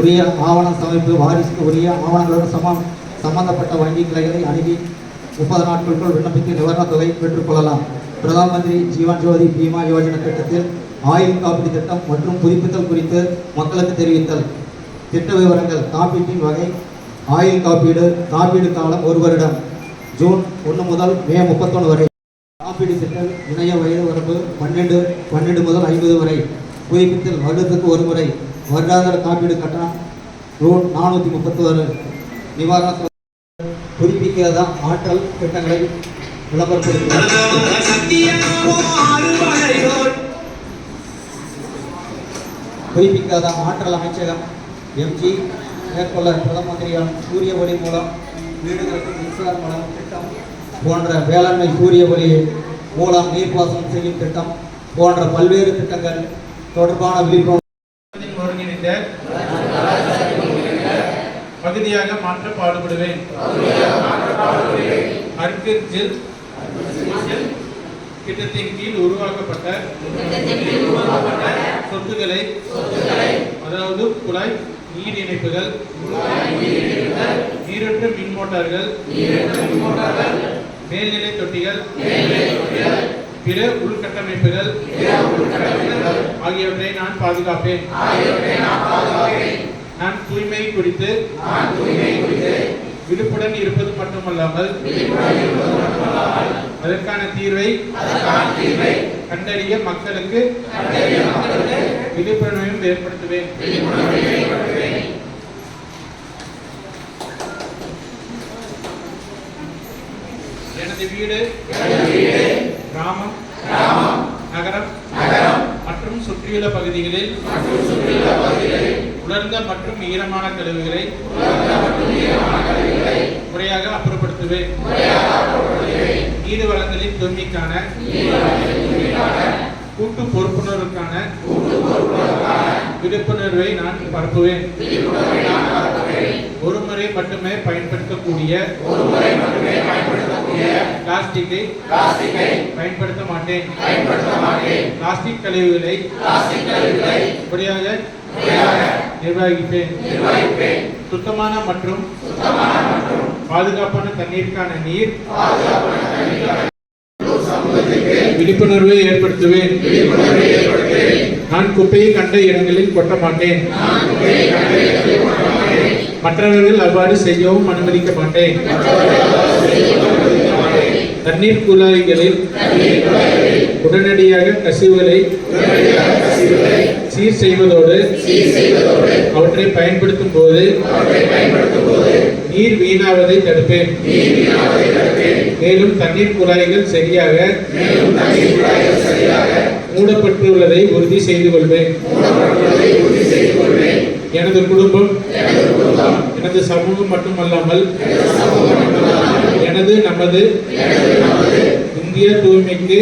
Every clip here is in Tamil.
உரிய ஆவண சமைப்பு வாரிசுக்கு உரிய ஆவணங்களுடன் சமம். சம்பந்தப்பட்ட வங்கி கிளைகளை அணுகி முப்பது நாட்களுக்குள் விண்ணப்பித்து நிவாரணத் தொகை பெற்றுக்கொள்ளலாம் பிரதான் மந்திரி ஜீவன் ஜோதி பீமா யோஜனா திட்டத்தில் ஆயுள் காப்பீடு திட்டம் மற்றும் புதுப்பித்தல் குறித்து மக்களுக்கு தெரிவித்தல். திட்ட விவரங்கள் காப்பீட்டின் வகை ஆயுள் காப்பீடு காப்பீடு காலம் ஒரு வருடம். ஜூன் ஒன்று முதல் மே முப்பத்தொன்று வரை. காப்பீடு திட்டம் இணைய வயது வரம்பு பன்னெண்டு பன்னெண்டு முதல் ஐம்பது வரை. புதுப்பித்தல் வருடத்துக்கு ஒரு முறை. வருடாந்திர காப்பீடு கட்டணம் ரூ நானூற்றி முப்பத்தோரு நிவாரண தொகை ஆற்றல் திட்டங்களை விளம்பரப்படுத்துகிறது புதுப்பிக்காத ஆற்றல் அமைச்சகம் எம்ஜி மேற்கொள்ள பிரதம மந்திரியால் சூரிய ஒளி மூலம் வீடுகளுக்கு மின்சார மூலம் திட்டம் போன்ற வேளாண்மை சூரிய ஒளி மூலம் நீர்ப்பாசனம் செய்யும் திட்டம் போன்ற பல்வேறு திட்டங்கள் தொடர்பான விழிப்புணர்வு பகுதியாக மாற்ற பாடுபடுவேன். அர்க்கில் திட்டத்தின் கீழ் உருவாக்கப்பட்ட சொத்துக்களை அதாவது குழாய் நீர் இணைப்புகள் நீரற்ற மின் மோட்டார்கள் மேல்நிலை தொட்டிகள் பிற உள்கட்டமைப்புகள் ஆகியவற்றை நான் பாதுகாப்பேன். நான் தூய்மை குறித்து விழிப்புடன் இருப்பது மட்டுமல்லாமல் அதற்கான தீர்வை கண்டறிய மக்களுக்கு விழிப்புணர்வையும் ஏற்படுத்துவேன். எனது வீடு கிராமம் நகரம் மற்றும் சுற்றியுள்ள பகுதிகளில் உலர்ந்த மற்றும் ஈரமான கழிவுகளை முறையாக அப்புறப்படுத்துவேன். நீர் வளங்களின் தூய்மைக்கான கூட்டு பொறுப்புணர்வுக்கான விழிப்புணர்வை நான் பரப்புவேன். ஒரு முறை மட்டுமே பயன்படுத்தக்கூடிய பிளாஸ்டிக்கை பயன்படுத்த மாட்டேன். பிளாஸ்டிக் கழிவுகளை முறையாக நிர்வகிப்பேன். சுத்தமான மற்றும் பாதுகாப்பான தண்ணீருக்கான நீர் விழிப்புணர்வை ஏற்படுத்துவேன். நான் குப்பையை கண்ட இடங்களில் கொட்ட மாட்டேன். மற்றவர்கள் அவ்வாறு செய்யவும் அனுமதிக்க மாட்டேன். தண்ணீர் குழாய்களில் உடனடியாக கசிவுகளை சீர் செய்வதோடு அவற்றை பயன்படுத்தும் போது நீர் வீணாவதை தடுப்பேன். மேலும் தண்ணீர் குழாய்கள் சரியாக மூடப்பட்டுள்ளதை உறுதி செய்து கொள்வேன். எனது குடும்பம் எனது சமூகம் மட்டுமல்லாமல் எனது நமது இந்திய தூய்மைக்கு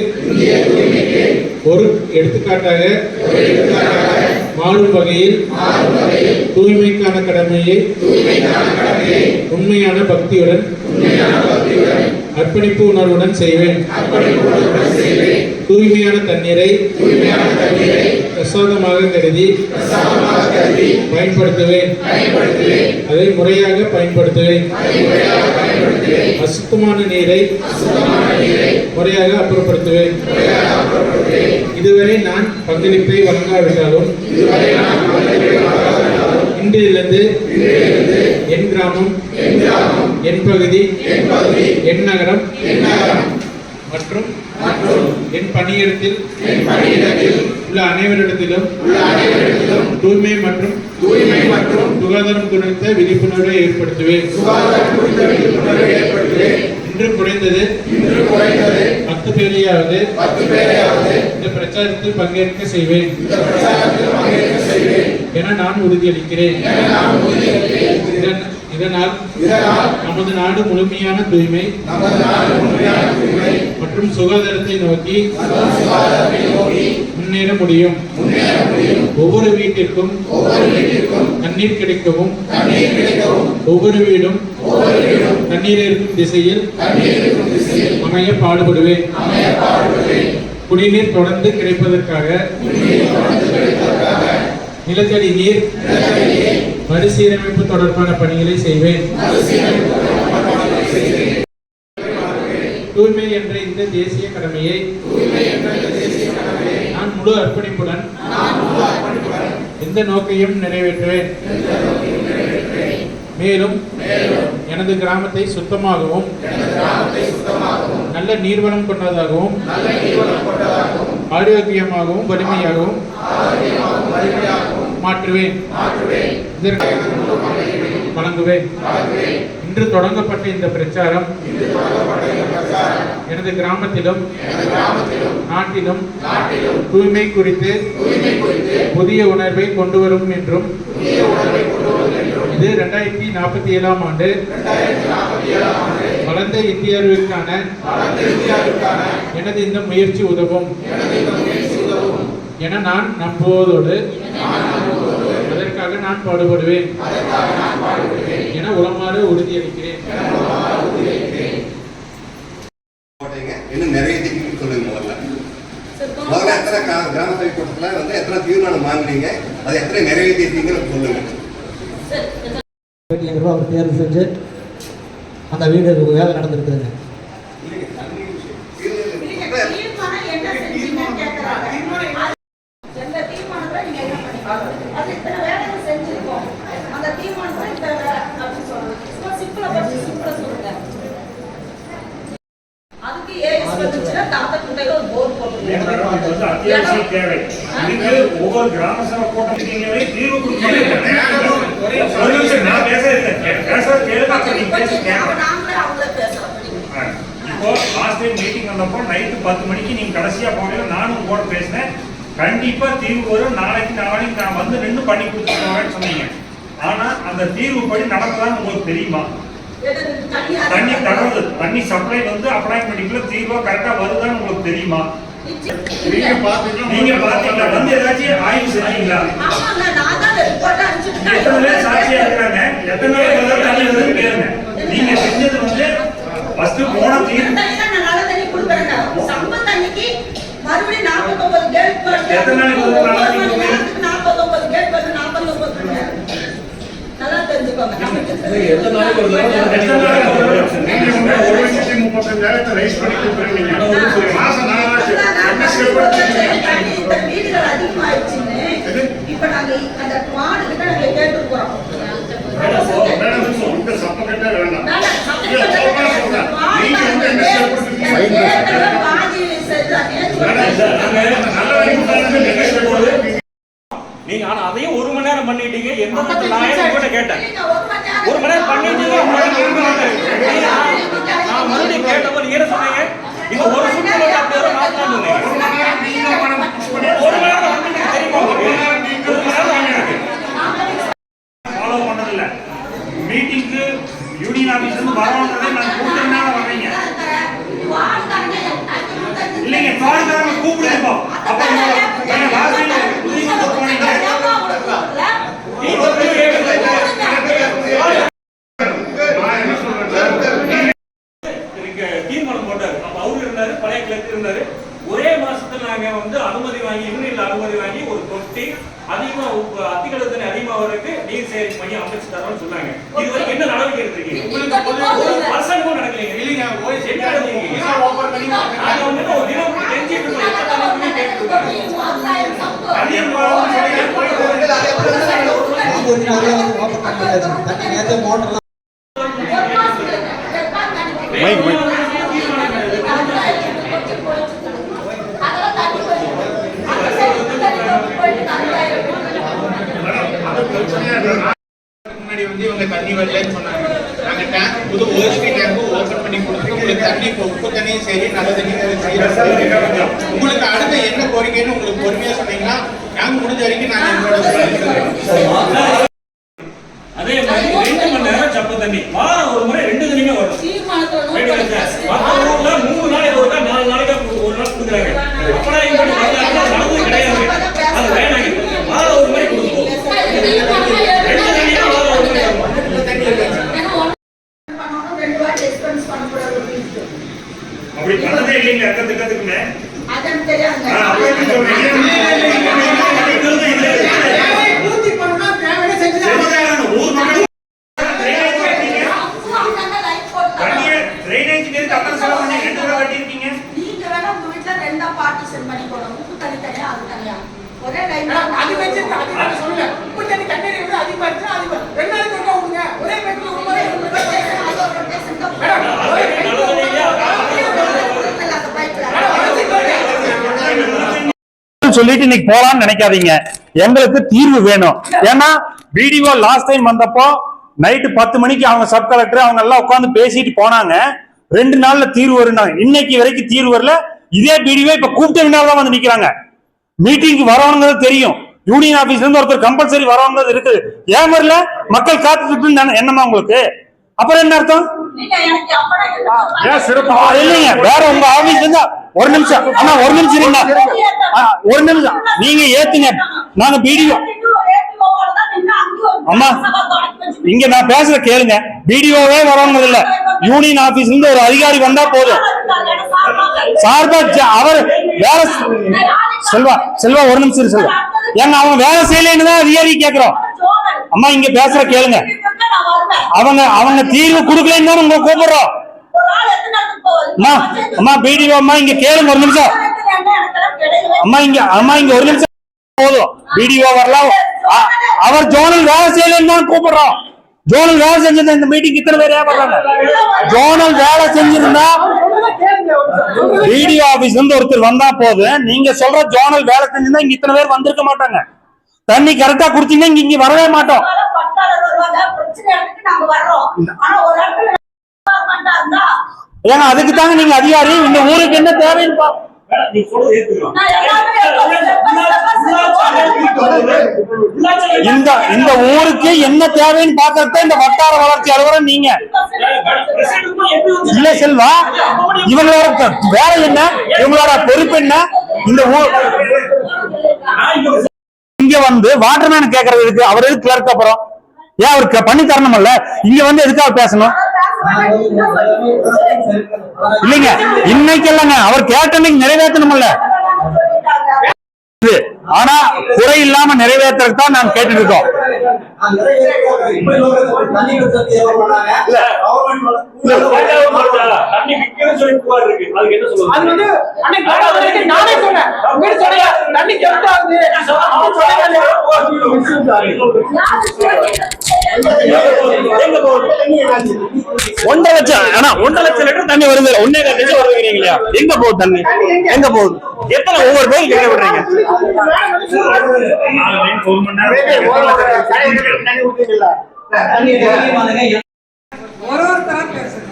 ஒரு எடுத்துக்காட்டாக மாறும் வகையில் தூய்மைக்கான கடமையை உண்மையான பக்தியுடன் அர்ப்பணிப்பு உணர்வுடன் செய்வேன். தூய்மையான தண்ணீரை பிரசாதமாக கருதி பயன்படுத்துவேன். அதை முறையாக பயன்படுத்துவேன். அசுத்தமான நீரை முறையாக அப்புறப்படுத்துவேன். இதுவரை நான் பங்களிப்பை வழங்காவிட்டாலும் இன்றிலிருந்து என் கிராமம் என் பகுதி என் நகரம் மற்றும் என் பணியிடத்தில் உள்ள அனைவரிடத்திலும் தூய்மை மற்றும் சுகாதாரம் குறித்த விழிப்புணர்வை ஏற்படுத்துவேன். இன்று குறைந்தது பத்து பேரையாவது இந்த பிரச்சாரத்தில் பங்கேற்க செய்வேன். என நான் உறுதியளிக்கிறேன். இதனால் நமது நாடு முழுமையான தூய்மை மற்றும் சுகாதாரத்தை நோக்கி முன்னேற முடியும். ஒவ்வொரு வீட்டிற்கும் தண்ணீர் கிடைக்கவும் ஒவ்வொரு வீடும் தண்ணீர் இருக்கும் திசையில் அமைய பாடுபடுவேன். குடிநீர் தொடர்ந்து கிடைப்பதற்காக நிலத்தடி நீர் மறுசீரமைப்பு தொடர்பான பணிகளை செய்வேன். தூய்மை என்ற இந்த தேசிய கடமையை நான் முழு அர்ப்பணிப்புடன் எந்த நோக்கையும் நிறைவேற்றுவேன். மேலும் எனது கிராமத்தை சுத்தமாகவும் நல்ல நீர்வளம் கொண்டதாகவும் ஆரோக்கியமாகவும் வலிமையாகவும் மாற்றுவேன். இதற்கு வழங்குவேன் இன்று தொடங்கப்பட்ட இந்த பிரச்சாரம் எனது கிராமத்திலும் நாட்டிலும் தூய்மை குறித்து புதிய உணர்வை கொண்டு வரும் என்றும் இது இரண்டாயிரத்தி நாற்பத்தி ஏழாம் ஆண்டு வளர்ந்த இந்தியாவிற்கான எனது இந்த முயற்சி உதவும் என நான் நம்புவதோடு நான் பாடுபடுவேன். என உளமாறு உறுதியளிக்கிறேன் இன்னும் நிறைவேற்றிக்கணும்னு சொல்லுங்க முதல்ல. முதல்ல எத்தனை கா- கிராம சபை கூட்டத்தில் வந்து எத்தனை தீர்மானம் வாங்குனீங்க அதை எத்தனை நிறைவேற்றிருக்கீங்கன்னு சொல்லுங்க. ரூபா அவர் தேர்வு செஞ்சு அந்த வீடு வேலை நடந்துருக்குதுங்க நீங்க தீர்மானம் என்ன செஞ்சீங்கன்னு கேக்குறாங்க. எந்த தீர்மானத்தை நீங்க என்ன பண்ணீங்க? அது இத்தனை வேலைகள் செஞ்சிருக்கோம். அந்த தீர்மானத்தை இத்தனை வேலை அப்படின்னு சொல்லணும். சும்மா simple ஆ படிச்சு simple ஆ சொல்லுங்க. அதுக்கு AS வந்துச்சுன்னா தாத்தா குட்டையில ஒரு board போட்டுருங்க. இது வந்து அத்தியாவசிய தேவை இதுக்கு ஒவ்வொரு கிராம சபை கூட்டத்திலே தீர்வு நிமிஷம் நான் பேசி. ஆ. இப்போ லாஸ்ட் டைம் மீட்டிங் வந்தப்போ நைட்டு பத்து மணிக்கு நீங்க கடைசியா போனீங்க நானும் கூட பேசினேன். கண்டிப்பா தீர்வு வரும். நாளைக்கு நாளைக்கு நான் வந்து நின்று பண்ணி கொடுத்துருவேன்னு சொன்னீங்க. ஆனா அந்த தீர்வு படி நடக்குதான்னு உங்களுக்கு தெரியுமா? தண்ணி தர்றது தண்ணி சப்ளை வந்து அப்ளை பண்ணிக்கல தீர்வா கரெக்டா வருதான்னு உங்களுக்கு தெரியுமா? நீங்க பாத்தீங்களா நீங்க பாத்தீங்களா வந்து ஏதாச்சும் ஆய்வு செஞ்சீங்களா? ஆமாங்க நான் தான் ரிப்போர்ட் அனுப்பிச்சிட்டேன் எத்தனை பேர் சாட்சியா இருக்காங்க எத்தனை பேர் வந்து தண்ணி வருது கேளுங்க. நீங்க செஞ்சது வந்து ஃபர்ஸ்ட் போன தீர்ப்பு. நான் நல்ல தண்ணி குடுக்குறேன் சம்பத் அன்னைக்கு மறுபடியும் 49 கேட் வந்து எத்தனை நாளைக்கு ஒரு நாளைக்கு 49 கேட் வந்து 49 நல்லா தெரிஞ்சுக்கோங்க. எத்தனை நாளைக்கு ஒரு எத்தனை நாளைக்கு ஒரு நீங்க 1 லட்சத்தி 35000 ரைஸ் பண்ணி குடுக்குறீங்க மாசம் 4000 நீங்க ஆனா அதையும் ஒரு மணி நேரம் பண்ணிட்டீங்க. எந்த நான் உங்ககிட்ட கேட்டேன். ஒரு மணி நேரம் பண்ணிட்டீங்க நான் மறுபடியும் கேட்டப்போ நீங்க சொன்னீங்க? ஒரு சுற்று மட்டும் நேரம் மீட்டிங்க்கு யூனியன் இருந்து நான் கூப்பிட்டதுனால வர்றீங்க. இல்லைங்க கார்டுக்காரங்க கூப்பிடுங்க அப்ப நீங்க லாஸ்ட் உதவி போனீங்க நீ வந்து கேட்கல. நான் என்ன சொல்றேன் எனக்கு தீர்மானம் போட்டாரு அப்ப அவரு இருந்தாரு பழைய கிளர்க் இருந்தாரு ஒரே மாசத்துல நாங்க வந்து அனுமதி வாங்கி யூனியன்ல அனுமதி வாங்கி ஒரு தொட்டி அதிகமா உப்பு- அத்திக்கடத்தனை அதிகமா வர்றதுக்கு நீர் தரோம்னு சொன்னாங்க இது வரைக்கும் என்ன நடவடிக்கை எடுத்திருக்கீங்க ஒரு பர்சன்ட் கூட நடக்கலைங்க இல்லைங்க என்ன நடந்தீங்க நாங்க வந்து ஒரு தினம் தெரிஞ்சிட்டு இருக்கோம் எத்தனை தடவை கேட்டுட்டு இருக்கோம் அதிகமாக சொல்லி போயிட்டு வாங்க வந்து நிறைய வந்து வாட்டர் டேங்க் வந்தாச்சு. தண்ணி நேரத்தை மோட்டர்லாம் மைக் மைக் அதெல்லாம் தண்ணி போயிடும் அந்த சைடு தண்ணி போயிட்டு தண்ணி அது பிரச்சனையா இல்லை முன்னாடி வந்து இவங்க தண்ணி வரலன்னு சொன்னாங்க நாங்க டேங்க் புது ஓஎஸ்பி டேங்க் ஓபன் பண்ணி கொடுத்து உங்களுக்கு தண்ணி இப்போ உப்பு தண்ணியும் சரி நல்ல தண்ணியும் சரி உங்களுக்கு அடுத்த என்ன கோரிக்கைன்னு உங்களுக்கு பொறுமையா சொன்னீங்கன்னா நாங்க முடிஞ்ச வரைக்கும் நாங்க எங்களோட சொல்லிக்கிறோம் அதே மாதிரி ரெண்டு மணி நேரம் சப்ப தண்ணி வாரம் ஒரு முறை ரெண்டு தண்ணியுமே வரும் தீர்மானத்துல நோட் ரைட்டுங்களா பண்ணி சார்? மத்த ஊர்ல மூணு நாளைக்கு ஒருக்கா, நாலு நாளைக்கு ஒரு நாள் கொடுக்குறாங்க. அப்பெல்லாம் இங்க மட்டும் வரலாறுலாம் நடந்தது கிடையாது. அது வேணாங்க. வாரம் ஒரு முறை கொடுப்போம். ரெண்டு தண்ணியா வாரம் ஒரு முறை வரும். பண்ணணும் ரெண்டு வாட்டி எக்ஸ்பென்ஸ் பண்ணக்கூடாது அப்படின்ட்டு அப்படி பண்ணதே இல்லைங்க எத்த திட்டத்துக்குமே அது எனக்கு தெரியாதுங்க ஆ, அப்ப எப்படி சொல்றீங்க? பூர்த்தி பண்ணணும் தேவையான செஞ்சு செஞ்சுதான் ஆகணும். போடணும் உப்பு தண்ணி தனியா அது தனியா ஒரே லைன் அது வச்சு அது நான் சொல்லல உப்பு தண்ணி தண்ணீரை விட அதிகமா இருந்துச்சுன்னா அதிகமா ரெண்டு நாளைக்கு ஒருக்கா விடுங்க ஒரே பேக்கில் ஒரு மாதிரி ஒரு மாதிரி மேடம் ஒரே பேக்கில் ஒரு சொல்லிட்டு இன்னைக்கு போலாம்னு நினைக்காதீங்க. எங்களுக்கு தீர்வு வேணும். ஏன்னா வீடியோ லாஸ்ட் டைம் வந்தப்போ நைட்டு பத்து மணிக்கு அவங்க சப் கலெக்டர் அவங்க எல்லாம் உட்காந்து பேசிட்டு போனாங்க. ரெண்டு நாள்ல தீர்வு வருனாங்க இன்னைக்கு வரைக்கும் தீர்வு வரல. இதே வீடியோ இப்ப கூப்பிட்டவங்க தான் வந்து நிக்கிறாங்க. மீட்டிங்க்கு வரவங்கிறது தெரியும். யூனியன் ஆபீஸ்ல இருந்து ஒருத்தர் கம்பல்சரி வரவங்கிறது இருக்குது. ஏன் வரல? மக்கள் காத்துட்டு என்னமா உங்களுக்கு? அப்புறம் என்ன அர்த்தம்? ஏன் சிறப்பு? இல்லைங்க வேற உங்க ஆபீஸ்ல இருந்தா ஒரு நிமிஷம். அண்ணா ஒரு நிமிஷம் இருங்க. ஆ, ஒரு நிமிஷம். நீங்க ஏத்துங்க. நாங்க பிடிஓ. அம்மா இங்க நான் பேசுற கேளுங்க. பிடிஓவே வரணும் இல்ல. யூனியன் ஆபீஸ்ல இருந்து ஒரு அதிகாரி வந்தா போதும். சார்பா அவர் வேலை செல்வா செல்வா ஒரு நிமிஷம் செல்வா. ஏங்க அவன் வேலை செய்யலைன்னு தான் அதிகாரி கேக்குறோம். அம்மா இங்க பேசுற கேளுங்க. அவங்க அவங்க தீர்வு கொடுக்கலன்னு தான் உங்களை கூப்பிடுறோம். அம்மா அம்மா பிடிஓ அம்மா இங்க கேளுங்க ஒரு நிமிஷம். அம்மா இங்க அம்மா இங்க ஒரு நிமிஷம். போதும். வீடியோ வரலாம். அவர் ஜோனல் வேலை செய்யலன்னு தான் கூப்பிடுறோம். ஜோனல் வேலை செஞ்சிருந்தா இந்த மீட்டிங் இத்தனை பேர் ஏன் ஜோனல் வேலை செஞ்சிருந்தா பிடிஓ ஆபீஸ் இருந்து ஒருத்தர் வந்தா போதும் நீங்க சொல்ற ஜோனல் வேலை செஞ்சிருந்தா இங்க இத்தனை பேர் வந்திருக்க மாட்டாங்க. தண்ணி கரெக்டா குடுத்தீங்கன்னா இங்க இங்க வரவே மாட்டோம். ஏன்னா அதுக்கு தாங்க நீங்க அதிகாரி இந்த ஊருக்கு என்ன தேவைன்னு இந்த இந்த ஊருக்கு என்ன தேவைன்னு பாக்கறது இந்த வட்டார வளர்ச்சி அலுவலர் நீங்க இல்ல செல்வா இவங்களோட வேலை என்ன இவங்களோட பொறுப்பு என்ன இந்த ஊர் இங்க வந்து வாட்டர்மேன் கேக்குறது இருக்கு அவர் எதுக்கு கிளர்க் அப்புறம் ஏன் அவருக்கு பண்ணி தரணும்ல இங்க வந்து எதுக்காக பேசணும் இல்லைங்க இன்னைக்கு இல்லைங்க. அவர் கேட்டனைக்கு நிறைவேற்றணும்ல. ஆனா குறை இல்லாம நிறைவேற்றுறதுக்கு தான் நான் கேட்டுட்டு இருக்கோம். ஒன்றரை லட்சம். ஆனா ஒன்றரை லட்சம் லிட்டர் தண்ணி வருது ஒன்னே கால் லட்சம் இல்லையா எங்க போகுது தண்ணி? எங்க போகுது? எத்தனை ஒவ்வொரு பேருக்கு எங்க விடுறீங்க? ஒரு ஒருத்தரா பேசுங்க.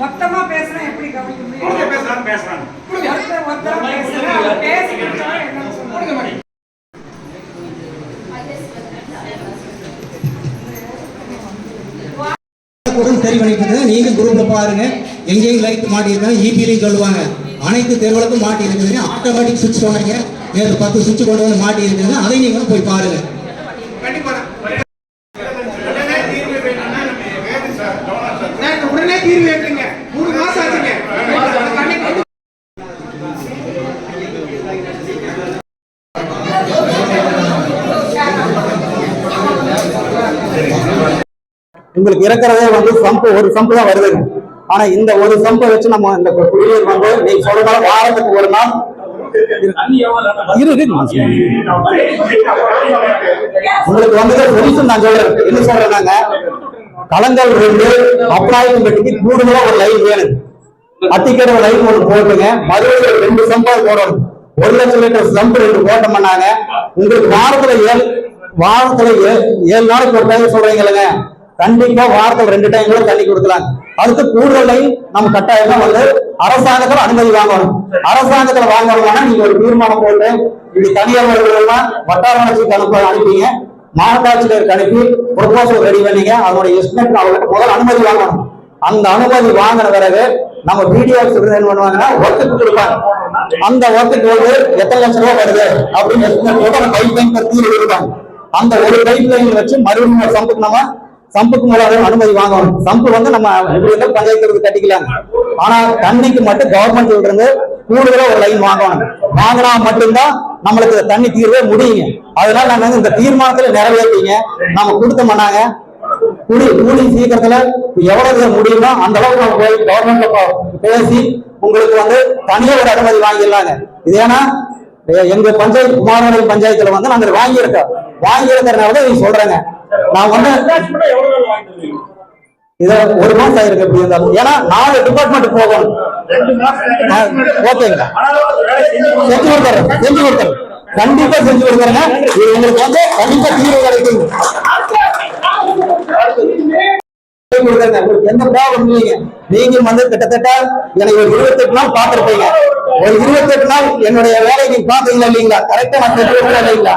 மொத்தமா பேசுனா எப்படி கவனிக்க முடியும் பேசுறாங்க பேசுறாங்க கூட சரி நீங்கள் நீங்க குரூப்ல பாருங்க. எங்கெங்க லைட் மாட்டி இருக்காங்க ஈபிலையும் சொல்லுவாங்க. அனைத்து தேர்வுகளுக்கும் மாட்டி இருக்குது ஆட்டோமேட்டிக் சுவிட்ச் சொன்னீங்க நேற்று பத்து சுவிட்ச் கொண்டு வந்து மாட்டி இருக்குது அதை நீங்களும் போய் பாருங்க. உடனே தீர்வு ஏற்றுங்க மூணு மாசம் ஆச்சுங்க அன்னைக்கு வந்து உங்களுக்கு இருக்கிறதே வந்து சம்பு ஒரு சம்பு தான் வருது. ஆனா இந்த ஒரு சம்பை வச்சு நம்ம இந்த குடிநீர் வந்து நீங்க சொல்ற வாரத்துக்கு ஒரு நாள் உங்களுக்கு வந்து சொல்யூஷன் நான் சொல்றேன். என்ன சொல்றேன்னாங்க? கலங்கள் ரெண்டு அப்ராயம் கட்டிக்கு கூடுதலா ஒரு லைன் வேணும். அத்திக்கடை லைன் ஒன்று போட்டுங்க. மறுபடியும் ரெண்டு சம்பா போடணும். ஒரு லட்சம் லிட்டர் சம்பு ரெண்டு போட்டோம்னாங்க. உங்களுக்கு வாரத்துல ஏழு வாரத்துல ஏழு நாளைக்கு ஒரு டைம் சொல்றீங்களேங்க கண்டிப்பா வாரத்தில் ரெண்டு டைம் கூட தள்ளி கொடுக்கலாம். அடுத்து கூடுதலை நம்ம கட்டாயமா வந்து அரசாங்கத்துல அனுமதி வாங்கணும். அரசாங்கத்துல வாங்கணும்னா நீங்க ஒரு தீர்மானம் போட்டு இது தனியார் வட்டார வளர்ச்சிக்கு அனுப்ப அனுப்பிங்க. மாவட்ட அனுப்பி ப்ரொபோசல் ரெடி பண்ணீங்க. அதனுடைய எஸ்டிமேட் அவங்களுக்கு முதல் அனுமதி வாங்கணும். அந்த அனுமதி வாங்கின பிறகு நம்ம பிடிஓ என்ன பண்ணுவாங்கன்னா ஒர்க்குக்கு கொடுப்பாங்க. அந்த ஒர்க்குக்கு வந்து எத்தனை லட்சம் ரூபாய் வருது அப்படின்னு எஸ்டிமேட் போட்டு அந்த பைப் லைன் தீர்வு கொடுப்பாங்க. அந்த ஒரு பைப் லைன் வச்சு மறுபடியும் ஒரு நம்ம சம்புக்கு மூலம் அனுமதி வாங்கணும். சம்பு வந்து நம்ம பஞ்சாயத்து கட்டிக்கலாம் ஆனா தண்ணிக்கு மட்டும் கவர்மெண்ட் இருந்து கூடுதலா ஒரு லைன் வாங்கணும். வாங்கினா மட்டும்தான் நம்மளுக்கு தண்ணி தீர்வே முடியுங்க. அதனால நாங்க வந்து இந்த தீர்மானத்துல நிறைவேற்றீங்க. நம்ம கொடுத்தோம்னாங்க கூடி கூடி சீக்கிரத்துல எவ்வளவு முடியுமோ அந்த அளவுக்கு நம்ம போய் கவர்மெண்ட்ல பேசி உங்களுக்கு வந்து தனியாக ஒரு அனுமதி வாங்கிடலாங்க. இது ஏன்னா எங்க பஞ்சாயத்து குமாரமலை பஞ்சாயத்துல வந்து நாங்க வாங்கியிருக்கோம். வாங்கியிருக்கிறதுனால தான் சொல்றேங்க. நான் இருந்தீங்க? இதை ஒரு மாசம் ஆயிருக்கு எப்படி இருந்தாலும் ஏன்னா நாலு டிபார்ட்மெண்ட் போகணும். ஓகேங்களா? செஞ்சு கொடுத்துறேன் செஞ்சு கொடுத்துறேன். கண்டிப்பா செஞ்சு கொடுக்குறேங்க. இது உங்களுக்கு வந்து கண்டிப்பா தீர்வு கிடைக்கும். உங்களுக்கு எந்த ப்ராப்ளம் இல்லைங்க. நீங்க வந்து கிட்டத்தட்ட எனக்கு ஒரு இருபத்தெட்டு நாள் பார்த்திருப்பீங்க. ஒரு இருபத்தெட்டு நாள் என்னுடைய வேலையை நீங்க பாத்தீங்களா இல்லைங்களா? கரெக்டா நான் இல்லைங்களா?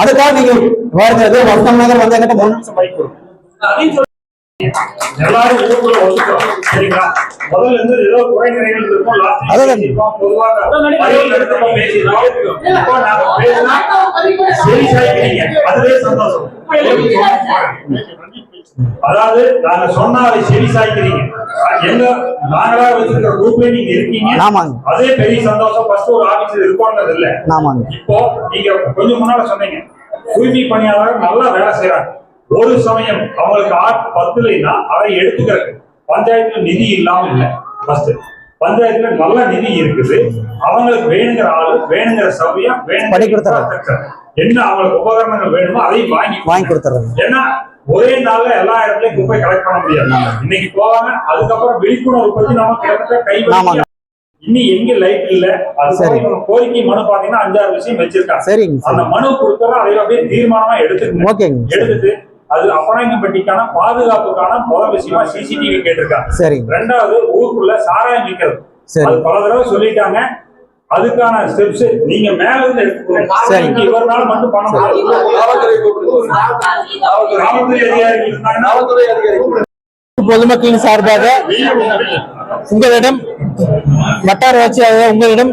அதுக்காக நீங்க வருஷம் நகர் வந்து என்கிட்ட முன் பைக் கொடு. எல்லாரும் ஊருக்குள்ள ஒத்துக்கிறோம். சரிங்களா? முதல்ல இருந்து ஏதோ குறை நிறைகள் இருக்கும். last time அதான். பேசியிருக்கோம். பொதுவாக பைக் சரி சாய்க்கிறீங்க. அதுவே சந்தோஷம். அதாவது நாங்க சொன்னா அதை செவி சாய்க்கிறீங்க. எங்க நாங்களா வச்சிருக்கிற குரூப்ல நீங்க இருக்கீங்க. அதே பெரிய சந்தோஷம் ஃபர்ஸ்ட் ஒரு ஆபீஸ் இருக்கோன்றது இல்ல. இப்போ நீங்க கொஞ்சம் முன்னால சொன்னீங்க. தூய்மை பணியாளர் நல்லா வேலை செய்யறாங்க ஒரு சமயம் அவங்களுக்கு ஆட் பத்துலைன்னா அதை எடுத்துக்கிறது. பஞ்சாயத்துல நிதி இல்லாம இல்ல. ஃபர்ஸ்ட் பஞ்சாயத்துல நல்ல நிதி இருக்குது. அவங்களுக்கு வேணுங்கிற ஆளு வேணுங்கிற சௌரியம் வேணுங்கிற என்ன அவங்களுக்கு உபகரணங்கள் வேணுமோ அதையும் வாங்கி வாங்கி கொடுத்துறேங்க. ஏன்னா ஒரே நாள்ல எல்லா இடத்துலயும் குப்பை கலெக்ட் பண்ண முடியாது. இன்னைக்கு போவாங்க அதுக்கப்புறம் விழிப்புணர்வு பத்தி நம்ம கிட்டத்தட்ட கை. இன்னி எங்க லைட் இல்ல. அது சரி. கோரிக்கை மனு பாத்தீங்கன்னா அஞ்சாறு விஷயம் வச்சிருக்காங்க. சரிங்க அந்த சரி மனு கொடுத்தா அதை அப்படியே தீர்மானமா எடுத்துக்கணும் ஓகேங்க சரி. எடுத்துட்டு அது அப்பனாங்கப்பட்டிக்கான பாதுகாப்புக்கான முதல் விஷயமா சிசிடிவி கேட்டிருக்காங்க. சரிங்க. ரெண்டாவது ஊருக்குள்ள சாராயம் விற்கிறது சரி. அது பல தடவை சொல்லிட்டாங்க. அதுக்கான ஸ்டெப்ஸ் நீங்க மேல இருந்து எடுத்துக்கணும் இவர்னால மட்டும் பண்ண முடியாது பொதுமக்களின் சார்பாக உங்களிடம் வட்டார வளர்ச்சியாக உங்களிடம்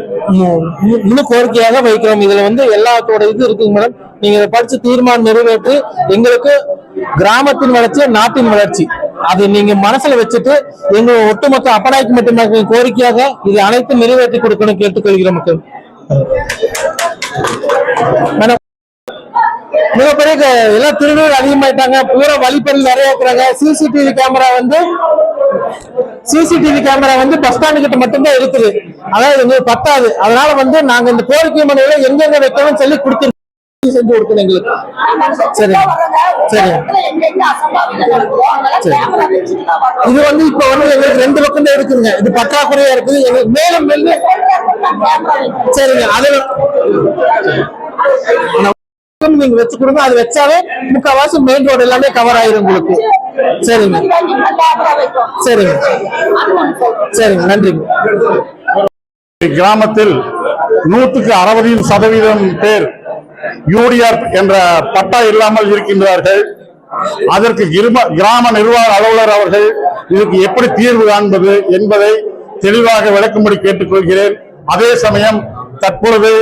முழு கோரிக்கையாக வைக்கிறோம். இதுல வந்து எல்லாத்தோட இது இருக்குங்க மேடம் நீங்க இதை படிச்சு தீர்மானம் நிறைவேற்றி எங்களுக்கு கிராமத்தின் வளர்ச்சி நாட்டின் வளர்ச்சி. அது நீங்க மனசுல வச்சுட்டு எங்க ஒட்டுமொத்த அப்பனாய்க்கு மட்டும் கோரிக்கையாக இது அனைத்தும் நிறைவேற்றி கொடுக்கணும் கேட்டுக்கொள்கிறோம் மக்கள். மேடம் மிகப்பெரிய எல்லாம் திருநூறு அதிகமாயிட்டாங்க. பூரா வழிப்பறி நிறைய இருக்கிறாங்க. சிசிடிவி கேமரா வந்து சிசிடிவி கேமரா வந்து பஸ் ஸ்டாண்டு கிட்ட மட்டும்தான் இருக்குது. அதாவது எங்களுக்கு பத்தாது. அதனால வந்து நாங்க இந்த கோரிக்கை மனுவை எங்கெங்க வைக்கணும்னு சொல்லி செஞ்சு கொடுக்கணும் எங்களுக்கு. சரி. சரி. இது வந்து இப்ப வந்து எங்களுக்கு ரெண்டு பக்கம் தான் இருக்குதுங்க. இது பற்றாக்குறையா இருக்குது. எங்களுக்கு மேலும் மேலும் சரிங்க. அது நீங்க வச்சு கொடுங்க. அது வச்சாவே முக்கால்வாசி மெயின் ரோடு எல்லாமே கவர் ஆயிரும் உங்களுக்கு. சரிங்க. சரிங்க. சரிங்க. நன்றிங்க. கிராமத்தில் நூற்றுக்கு அறுபது சதவீதம் பேர் யூடிஆர் என்ற பட்டா இல்லாமல் இருக்கின்றார்கள். அதற்கு கிராம நிர்வாக அலுவலர் அவர்கள் இதுக்கு எப்படி தீர்வு காண்பது என்பதை தெளிவாக விளக்கும்படி கேட்டுக்கொள்கிறேன். அதே சமயம் தற்பொழுது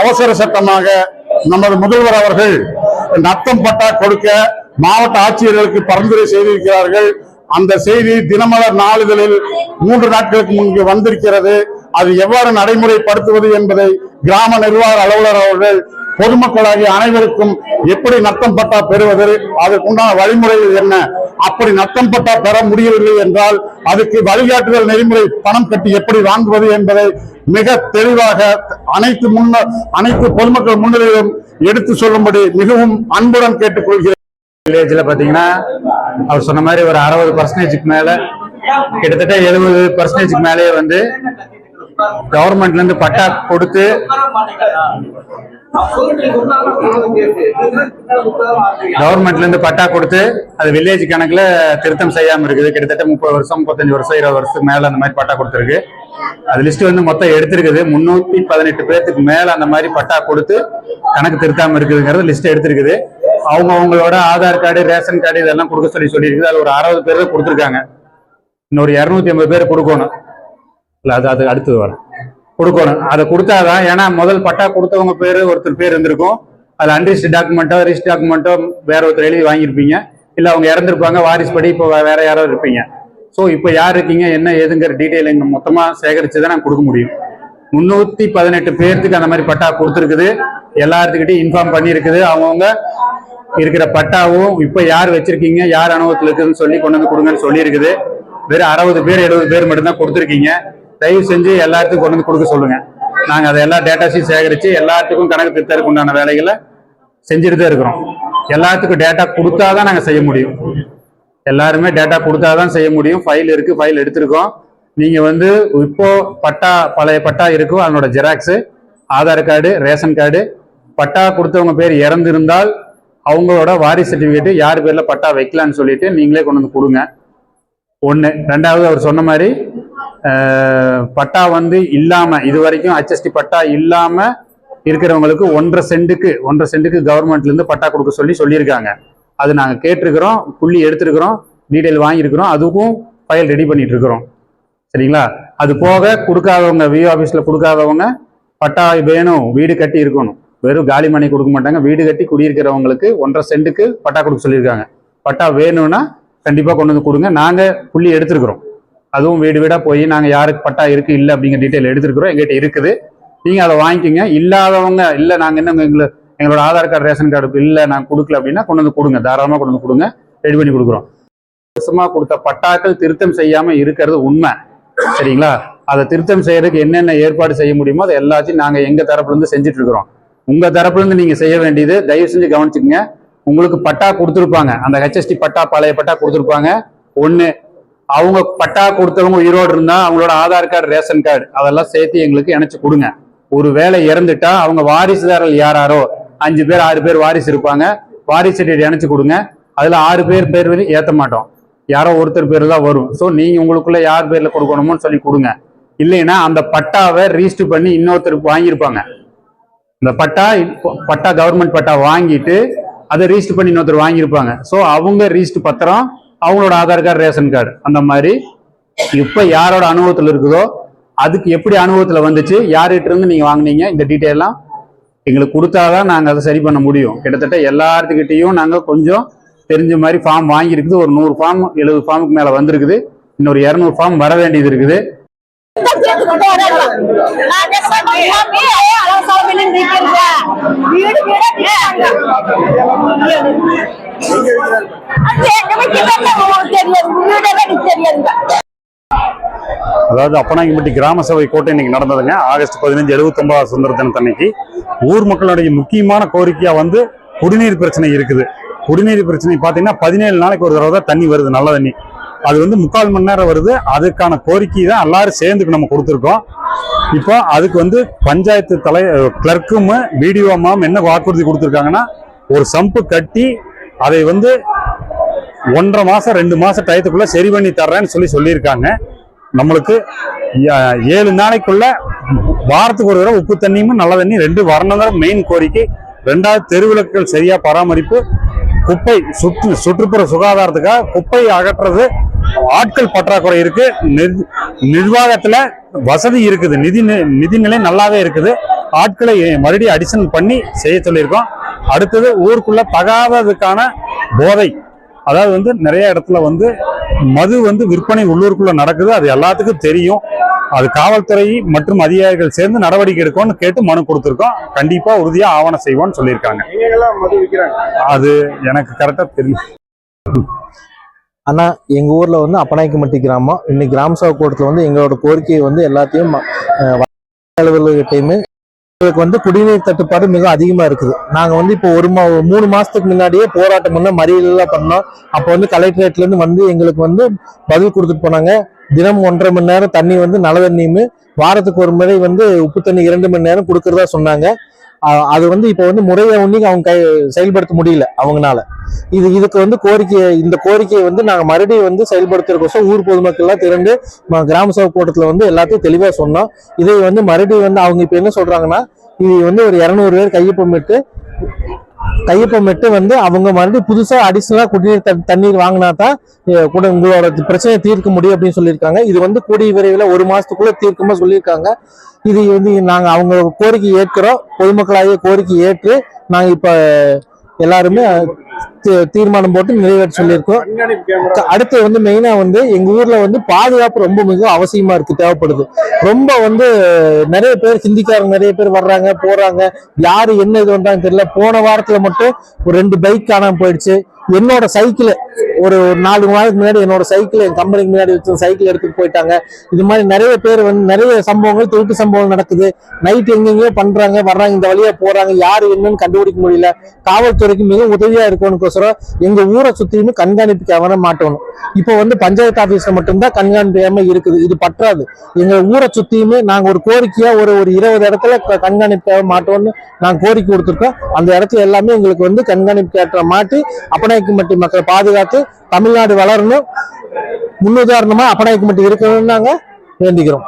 அவசர சட்டமாக நமது முதல்வர் அவர்கள் நத்தம் பட்டா கொடுக்க மாவட்ட ஆட்சியர்களுக்கு பரிந்துரை செய்திருக்கிறார்கள். அந்த செய்தி தினமலர் நாளிதழில் மூன்று நாட்களுக்கு முன்பு வந்திருக்கிறது. அது எவ்வாறு நடைமுறைப்படுத்துவது என்பதை கிராம நிர்வாக அலுவலர் அவர்கள் பொதுமக்களாகிய அனைவருக்கும் எப்படி நத்தம் பட்டா பெறுவது அதற்குண்டான வழிமுறைகள் என்ன அப்படி நத்தம் பட்டா பெற முடியவில்லை என்றால் அதுக்கு வழிகாட்டுதல் நெறிமுறை பணம் கட்டி எப்படி வாங்குவது என்பதை மிக தெளிவாக அனைத்து முன்ன அனைத்து பொதுமக்கள் முன்னிலையிலும் எடுத்து சொல்லும்படி மிகவும் அன்புடன் கேட்டுக்கொள்கிறேன். வில்லேஜில் பார்த்தீங்கன்னா அவர் சொன்ன மாதிரி ஒரு அறுபது பர்சன்டேஜுக்கு மேல கிட்டத்தட்ட எழுபது பர்சன்டேஜுக்கு மேலேயே வந்து கவர்மெண்ட்ல இருந்து பட்டா கொடுத்து கவர்மெண்ட்ல இருந்து பட்டா கொடுத்து அது வில்லேஜ் கணக்குல திருத்தம் செய்யாம இருக்குது. கிட்டத்தட்ட முப்பது வருஷம் முப்பத்தஞ்சு வருஷம் இருபது வருஷத்துக்கு மேல அந்த மாதிரி பட்டா கொடுத்துருக்கு. அது லிஸ்ட் வந்து மொத்தம் எடுத்திருக்குது. முன்னூத்தி பதினெட்டு பேர்த்துக்கு மேல அந்த மாதிரி பட்டா கொடுத்து கணக்கு திருத்தாம இருக்குதுங்கிறது லிஸ்ட் எடுத்திருக்குது. அவங்க அவங்களோட ஆதார் கார்டு ரேஷன் கார்டு இதெல்லாம் கொடுக்க சொல்லி சொல்லியிருக்குது. அதுல ஒரு அறுபது பேர் தான் கொடுத்துருக்காங்க. இன்னொரு இரநூத்தி ஐம்பது பேர் கொடுக்கணும். இல்லை அது அது அடுத்தது வரேன் கொடுக்கணும். அதை கொடுத்தாதான் ஏன்னா முதல் பட்டா கொடுத்தவங்க பேரு ஒருத்தர் பேர் இருந்திருக்கும். அது அன்ரிஸ்ட் டாக்குமெண்ட்டோ ரிஸ்ட் டாக்குமெண்ட்டோ வேற ஒருத்தர் எழுதி வாங்கியிருப்பீங்க. இல்ல அவங்க இறந்துருப்பாங்க வாரிசு படி இப்போ வேற யாரோ இருப்பீங்க. ஸோ இப்போ யார் இருக்கீங்க என்ன ஏதுங்கிற டீட்டெயில் எங்க மொத்தமா சேகரித்து தான் நான் கொடுக்க முடியும். முன்னூத்தி பதினெட்டு பேர்த்துக்கு அந்த மாதிரி பட்டா கொடுத்துருக்குது. எல்லாத்துக்கிட்டையும் இன்ஃபார்ம் பண்ணியிருக்குது. அவங்கவுங்க இருக்கிற பட்டாவும் இப்போ யார் வச்சிருக்கீங்க யார் அனுபவத்தில் இருக்குதுன்னு சொல்லி கொண்டு வந்து கொடுங்கன்னு சொல்லியிருக்குது. வெறும் அறுபது பேர் எழுபது பேர் மட்டும்தான் கொடுத்துருக்கீங்க. தயவு செஞ்சு எல்லாத்துக்கும் கொண்டு வந்து கொடுக்க சொல்லுங்க. நாங்க அதை எல்லா டேட்டாஸையும் சேகரிச்சு எல்லாத்துக்கும் கணக்கு திருத்தருக்கு உண்டான வேலைகளை செஞ்சுட்டு தான் இருக்கிறோம். எல்லாத்துக்கும் டேட்டா கொடுத்தாதான் நாங்க செய்ய முடியும். எல்லாருமே டேட்டா கொடுத்தாதான் செய்ய முடியும். ஃபைல் இருக்கு ஃபைல் எடுத்திருக்கோம். நீங்க வந்து இப்போ பட்டா பழைய பட்டா இருக்கும் அதனோட xerox Aadhaar card ration card patta கொடுத்தவங்க பேர் இறந்திருந்தால் அவங்களோட வாரிசு சர்டிஃபிகேட்டு யார் பேரில் பட்டா வைக்கலான்னு சொல்லிட்டு நீங்களே கொண்டு வந்து கொடுங்க. ஒன்று ரெண்டாவது அவர் சொன்ன மாதிரி பட்டா வந்து இல்லாம இது வரைக்கும் ஹெச்எஸ்டி பட்டா இல்லாம இருக்கிறவங்களுக்கு ஒன்றரை சென்ட்டுக்கு ஒன்றரை சென்ட்டுக்கு கவர்மெண்ட்ல இருந்து பட்டா கொடுக்க சொல்லி சொல்லியிருக்காங்க. அது நாங்க கேட்டிருக்கிறோம் புள்ளி எடுத்திருக்கிறோம் டீடைல் வாங்கியிருக்கிறோம் அதுக்கும் ஃபைல் ரெடி பண்ணிட்டு இருக்கிறோம் சரிங்களா? அது போக கொடுக்காதவங்க விஓ ஆஃபீஸில் கொடுக்காதவங்க பட்டா வேணும் வீடு கட்டி இருக்கணும். வெறும் காலி மனை கொடுக்க மாட்டாங்க. வீடு கட்டி குடியிருக்கிறவங்களுக்கு ஒன்றரை சென்ட்டுக்கு பட்டா கொடுக்க சொல்லியிருக்காங்க. பட்டா வேணும்னா கண்டிப்பாக கொண்டு வந்து கொடுங்க. நாங்கள் புள்ளி எடுத்திருக்கிறோம். அதுவும் வீடு வீடாக போய் நாங்கள் யாருக்கு பட்டா இருக்குது இல்லை அப்படிங்கிற டீட்டெயில் எடுத்துருக்குறோம். எங்கிட்ட இருக்குது. நீங்கள் அதை வாங்கிக்கோங்க. இல்லாதவங்க இல்லை நாங்கள் என்ன எங்களை எங்களோட ஆதார் கார்டு ரேஷன் கார்டு இல்லை நாங்கள் கொடுக்கல அப்படின்னா கொண்டு வந்து கொடுங்க. தாராளமாக கொண்டு வந்து கொடுங்க. ரெடி பண்ணி கொடுக்குறோம். வருஷமா கொடுத்த பட்டாக்கள் திருத்தம் செய்யாமல் இருக்கிறது உண்மை. சரிங்களா? அதை திருத்தம் செய்யறதுக்கு என்னென்ன ஏற்பாடு செய்ய முடியுமோ அதை எல்லாத்தையும் நாங்கள் எங்கள் தரப்புலேருந்து செஞ்சுட்டு இருக்கிறோம் உங்கள் தரப்புலேருந்து நீங்கள் செய்ய வேண்டியது தயவு செஞ்சு கவனிச்சுக்கோங்க. உங்களுக்கு பட்டா கொடுத்துருப்பாங்க. அந்த ஹெச்எஸ்டி பட்டா பழைய பட்டா கொடுத்துருப்பாங்க. ஒன்று அவங்க பட்டா கொடுத்தவங்க உயிரோடு இருந்தா அவங்களோட ஆதார் கார்டு ரேஷன் கார்டு அதெல்லாம் சேர்த்து எங்களுக்கு இணைச்சு கொடுங்க. ஒரு வேலை இறந்துட்டா அவங்க வாரிசுதாரர்கள் யாராரோ அஞ்சு பேர் ஆறு பேர் வாரிசு இருப்பாங்க. வாரிசு சர்டிஃபிகேட் இணைச்சு கொடுங்க. அதுல ஆறு பேர் பேர் ஏற்ற மாட்டோம். யாரோ ஒருத்தர் பேர் தான் வரும். ஸோ நீங்க உங்களுக்குள்ள யார் பேர்ல கொடுக்கணுமோன்னு சொல்லி கொடுங்க. இல்லைன்னா அந்த பட்டாவை ரிஜிஸ்டர் பண்ணி இன்னொருத்தருக்கு வாங்கியிருப்பாங்க. இந்த பட்டா இப்போ பட்டா கவர்மெண்ட் பட்டா வாங்கிட்டு அதை ரிஜிஸ்டர் பண்ணி இன்னொருத்தர் வாங்கியிருப்பாங்க. ஸோ அவங்க ரிஜிஸ்டர் பத்திரம் அவங்களோட ஆதார் கார்டு ரேஷன் கார்டு அந்த மாதிரி இப்போ யாரோட அனுபவத்தில் இருக்குதோ அதுக்கு எப்படி அனுபவத்தில் வந்துச்சு யார்கிட்ட இருந்து நீங்கள் வாங்குனீங்க இந்த டீட்டெயிலாம் எங்களுக்கு கொடுத்தாதான் நாங்கள் அதை சரி பண்ண முடியும். கிட்டத்தட்ட எல்லாத்துக்கிட்டையும் நாங்கள் கொஞ்சம் தெரிஞ்ச மாதிரி ஃபார்ம் வாங்கியிருக்குது. ஒரு நூறு ஃபார்ம் எழுபது ஃபார்முக்கு மேலே வந்திருக்குது. இன்னொரு இரநூறு ஃபார்ம் வர வேண்டியது இருக்குது. வீடு அதாவது அப்பனாங்கிப்பட்டி கிராம சபை கோட்டை இன்னைக்கு நடந்ததுங்க. ஆகஸ்ட் பதினஞ்சு எழுபத்தொன்பதாவது சுதந்திர தினத்தன்னைக்கு ஊர் மக்களுடைய முக்கியமான கோரிக்கையா வந்து குடிநீர் பிரச்சனை இருக்குது. குடிநீர் பிரச்சனை பார்த்தீங்கன்னா பதினேழு நாளைக்கு ஒரு தடவை தான் தண்ணி வருது நல்ல தண்ணி. அது வந்து முக்கால் மணி நேரம் வருது. அதுக்கான கோரிக்கை தான் எல்லாரும் சேர்ந்துக்கு நம்ம கொடுத்துருக்கோம். இப்போ அதுக்கு வந்து பஞ்சாயத்து தலை கிளர்க்கும் பிடிஓமாம் என்ன வாக்குறுதி கொடுத்துருக்காங்கன்னா ஒரு சம்பு கட்டி அதை வந்து ஒன்றரை மாதம் ரெண்டு மாதம் டயத்துக்குள்ளே சரி பண்ணி தர்றேன்னு சொல்லி சொல்லியிருக்காங்க. நம்மளுக்கு ஏழு நாளைக்குள்ள வாரத்துக்கு ஒரு தடவை உப்பு தண்ணியும் நல்ல தண்ணி ரெண்டு வரணும் மெயின் கோரிக்கை. ரெண்டாவது தெருவிளக்குகள் சரியாக பராமரிப்பு. குப்பை சுற்று சுற்றுப்புற சுகாதாரத்துக்காக குப்பை அகற்றுறது ஆட்கள் பற்றாக்குறை இருக்கு. நிர்- வசதி இருக்குது. நிதி நிதிநிலை நல்லாவே இருக்குது. ஆட்களை மறுபடியும் அடிஷன் பண்ணி செய்ய சொல்லியிருக்கோம். அடுத்தது ஊருக்குள்ள தகாததுக்கான போதை. அதாவது வந்து நிறைய இடத்துல வந்து மது வந்து விற்பனை உள்ளூருக்குள்ள நடக்குது. அது எல்லாத்துக்கும் தெரியும். அது காவல்துறை மற்றும் அதிகாரிகள் சேர்ந்து நடவடிக்கை எடுக்கணும்னு கேட்டு மனு கொடுத்துருக்கோம். கண்டிப்பா உறுதியா ஆவணம் செய்வோம்னு சொல்லியிருக்காங்க. அது எனக்கு கரெக்டா தெரியும். அண்ணா எங்கள் ஊரில் வந்து அப்பநாய்க்குமட்டி கிராமம். இன்னைக்கு கிராம சபை கூட்டத்தில் வந்து எங்களோட கோரிக்கையை வந்து எல்லாத்தையும் அலுவலர்கிட்டையுமே எங்களுக்கு வந்து குடிநீர் தட்டுப்பாடு மிக அதிகமாக இருக்குது. நாங்கள் வந்து இப்போ ஒரு மா மூணு மாதத்துக்கு முன்னாடியே போராட்டம் பண்ண மறியலாம் பண்ணோம். அப்போ வந்து கலெக்டரேட்லேருந்து வந்து எங்களுக்கு வந்து பதில் கொடுத்துட்டு போனாங்க. தினம் ஒன்றரை மணி நேரம் தண்ணி வந்து நல்ல தண்ணியும் வாரத்துக்கு ஒரு முறை வந்து உப்பு தண்ணி இரண்டு மணி நேரம் கொடுக்குறதா சொன்னாங்க. அது வந்து இப்போ வந்து முறையை ஒன்றைக்கு அவங்க கை செயல்படுத்த முடியல அவங்கனால. இது இதுக்கு வந்து கோரிக்கையை இந்த கோரிக்கையை வந்து நாங்கள் மறுபடியும் வந்து செயல்படுத்துறதுக்கோசம் ஊர் பொதுமக்கள்லாம் திரண்டு ம- கிராம சபை கூட்டத்தில் வந்து எல்லாத்தையும் தெளிவாக சொன்னோம். இதை வந்து மறுபடியும் வந்து அவங்க இப்போ என்ன சொல்கிறாங்கன்னா இது வந்து ஒரு இரநூறு பேர் கையொப்பமிட்டு கையொப்பமிட்டு வந்து அவங்க மறுபடியும் புதுசாக அடிஷ்னலாக குடிநீர் தண்ணீர் வாங்கினா தான் கூட உங்களோட பிரச்சனையை தீர்க்க முடியும் அப்படின்னு சொல்லியிருக்காங்க. இது வந்து கூடிய விரைவில் ஒரு மாதத்துக்குள்ளே தீர்க்குமா சொல்லியிருக்காங்க. இது வந்து நாங்கள் அவங்க கோரிக்கை ஏற்கிறோம். பொதுமக்களாகிய கோரிக்கை ஏற்று நாங்கள் இப்போ எல்லாருமே தீ- தீர்மானம் போட்டு நிறைவேற்ற சொல்லியிருக்கோம். அடுத்து வந்து மெயினா வந்து எங்க ஊர்ல வந்து பாதுகாப்பு ரொம்ப மிக அவசியமா இருக்கு தேவைப்படுது. ரொம்ப வந்து நிறைய பேர் ஹிந்திக்காரங்க நிறைய பேர் வர்றாங்க போறாங்க. யாரு என்ன இது வந்தாங்க தெரியல. போன வாரத்துல மட்டும் ஒரு ரெண்டு பைக் காணாம போயிடுச்சு. என்னோட சைக்கிள் ஒரு ஒரு நாலு மாதத்துக்கு முன்னாடி என்னோட சைக்கிள் என் கம்பெனிக்கு முன்னாடி வச்சு சைக்கிள் எடுத்துட்டு போயிட்டாங்க. இது மாதிரி நிறைய பேர் வந்து நிறைய சம்பவங்கள் திருட்டு சம்பவம் நடக்குது. நைட் எங்கெங்கயோ பண்றாங்க வர்றாங்க இந்த வழியா போறாங்க யாரு என்னன்னு கண்டுபிடிக்க முடியல. காவல்துறைக்கு மிக உதவியா இருக்கணுக்கோசரம் எங்க ஊரை சுத்தியுமே கண்காணிப்பு கேமரா மாட்டணும். இப்போ வந்து பஞ்சாயத்து ஆபீஸ்ல மட்டும்தான் கண்காணிப்பு இருக்குது. இது பற்றாது. எங்க ஊரை சுத்தியுமே நாங்க ஒரு கோரிக்கையா ஒரு ஒரு இருபது இடத்துல கண்காணிப்பு மாட்டோம்னு நாங்க கோரிக்கை கொடுத்துருக்கோம். அந்த இடத்துல எல்லாமே எங்களுக்கு வந்து கண்காணிப்பு கேட்ட மாட்டி அப்பநாயக்கம்பட்டி மக்களை பாதுகாத்து தமிழ்நாடு வளரணும். முன்னுதாரணமா அப்பநாயக்கம்பட்டி இருக்கணும்னு நாங்க வேண்டிக்கிறோம்.